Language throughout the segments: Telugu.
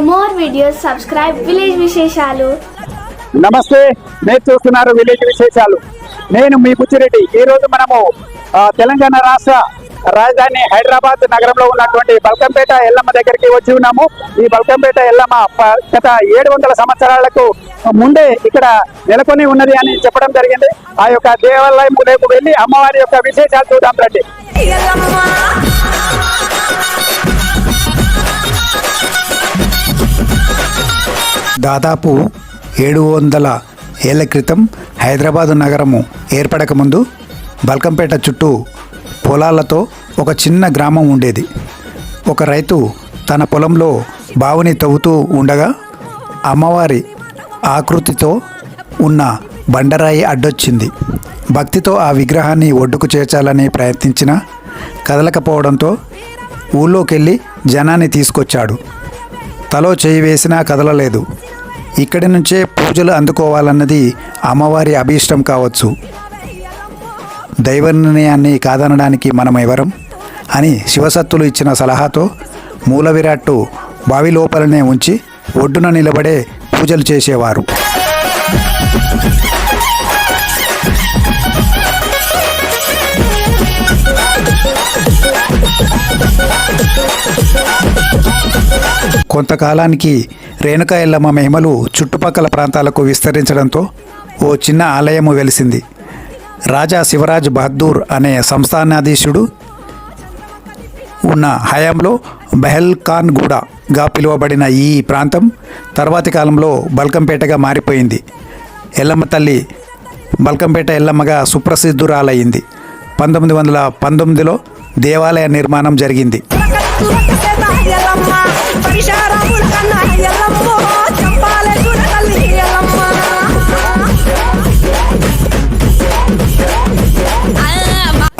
More videos, subscribe Village విశేషాలు నమస్తే మీరు చూస్తున్నారు విలేజ్ విశేషాలు నేను మీ బుచ్చిరెడ్డి. ఈ రోజు మనము తెలంగాణ రాష్ట్ర రాజధాని హైదరాబాద్ నగరంలో ఉన్నటువంటి బల్కంపేట ఎల్లమ్మ దగ్గరికి వచ్చి ఉన్నాము. ఈ బల్కంపేట ఎల్లమ్మ గత ఏడు వందల సంవత్సరాలకు ముందే ఇక్కడ నెలకొని ఉన్నది అని చెప్పడం జరిగింది. ఆ యొక్క దేవాలయం రేపు వెళ్ళి అమ్మవారి యొక్క విశేషాలు చూద్దాం రండి. దాదాపు ఏడు వందల ఏళ్ళ క్రితం హైదరాబాదు నగరము ఏర్పడకముందు బల్కంపేట చుట్టూ పొలాలతో ఒక చిన్న గ్రామం ఉండేది. ఒక రైతు తన పొలంలో బావుని తవ్వుతూ ఉండగా అమ్మవారి ఆకృతితో ఉన్న బండరాయి అడ్డొచ్చింది. భక్తితో ఆ విగ్రహాన్ని ఒడ్డుకు చేర్చాలని ప్రయత్నించిన కదలకపోవడంతో ఊళ్ళోకెళ్ళి జనాన్ని తీసుకొచ్చాడు. తలో చేయి వేసినా కదలలేదు. ఇక్కడి నుంచే పూజలు అందుకోవాలన్నది అమ్మవారి అభీష్టం కావచ్చు. దైవ నిర్ణయాన్ని కాదనడానికి మనం ఎవరం? అని శివసత్తులు ఇచ్చిన సలహాతో మూల విరాట్టు బావి లోపలనే ఉంచి ఒడ్డున నిలబడే పూజలు చేసేవారు. కొంతకాలానికి రేణుకా ఎల్లమ్మ మహిమలు చుట్టుపక్కల ప్రాంతాలకు విస్తరించడంతో ఓ చిన్న ఆలయము వెలిసింది. రాజా శివరాజ్ బహదూర్ అనే సంస్థానాధీశుడు ఉన్న హయాంలో బెహల్ఖాన్ గూడగా పిలువబడిన ఈ ప్రాంతం తర్వాతి కాలంలో బల్కంపేటగా మారిపోయింది. ఎల్లమ్మ తల్లి బల్కంపేట ఎల్లమ్మగా సుప్రసిద్ధురాలయ్యింది. పంతొమ్మిది వందల పంతొమ్మిదిలో దేవాలయ నిర్మాణం జరిగింది.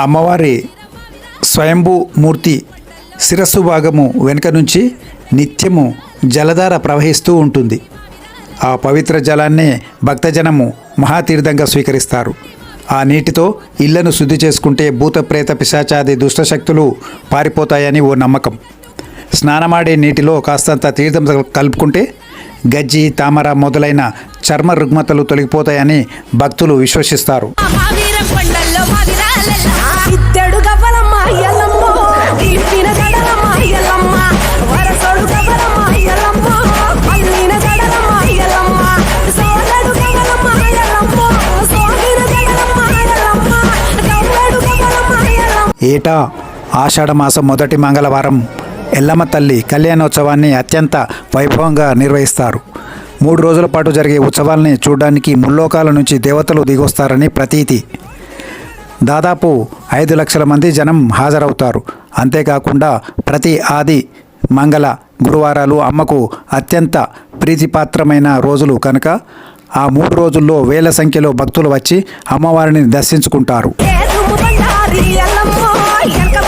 అమ్మవారి స్వయంభూ మూర్తి శిరస్సు భాగము వెనుక నుంచి నిత్యము జలధార ప్రవహిస్తూ ఉంటుంది. ఆ పవిత్ర జలాన్నే భక్తజనము మహాతీర్థంగా స్వీకరిస్తారు. ఆ నీటితో ఇళ్ళను శుద్ధి చేసుకుంటే భూతప్రేత పిశాచాది దుష్టశక్తులు పారిపోతాయని ఓ నమ్మకం. స్నానమాడే నీటిలో కాస్తంత తీర్థం కలుపుకుంటే గజ్జి తామర మొదలైన చర్మ రుగ్మతలు తొలగిపోతాయని భక్తులు విశ్వసిస్తారు. ఏటా ఆషాఢమాసం మొదటి మంగళవారం ఎల్లమ్మ తల్లి కళ్యాణోత్సవాన్ని అత్యంత వైభవంగా నిర్వహిస్తారు. మూడు రోజుల పాటు జరిగే ఉత్సవాల్ని చూడడానికి ముల్లోకాల నుంచి దేవతలు దిగొస్తారని ప్రతీతి. దాదాపు ఐదు లక్షల మంది జనం హాజరవుతారు. అంతేకాకుండా ప్రతి ఆది మంగళ గురువారాలు అమ్మకు అత్యంత ప్రీతిపాత్రమైన రోజులు కనుక ఆ మూడు రోజుల్లో వేల సంఖ్యలో భక్తులు వచ్చి అమ్మవారిని దర్శించుకుంటారు. घर का